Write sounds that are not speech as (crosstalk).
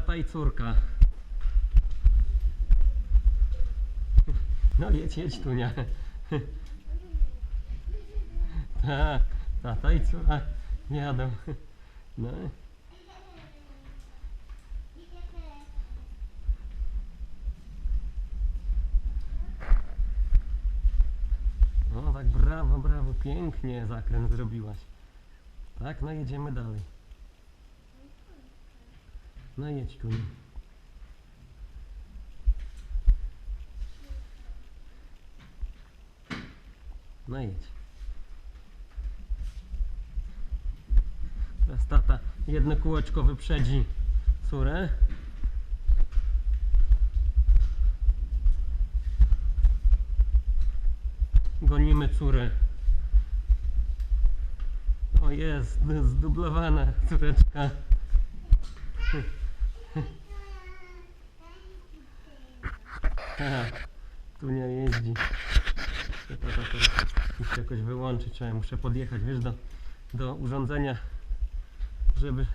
Tata i córka. No jedź, jedź tu, nie? Tak, tata i córka jadą. No. No tak, brawo, brawo, pięknie zakręt zrobiłaś. Tak, no jedziemy dalej. No jedź tu. No jedź. Teraz tata jedno kółeczko wyprzedzi córę. Gonimy córę. O jest, zdublowana córeczka. (laughs) Tu nie jeździ. Muszę jakoś wyłączyć, trzeba muszę podjechać, wiesz, do, do urządzenia, żeby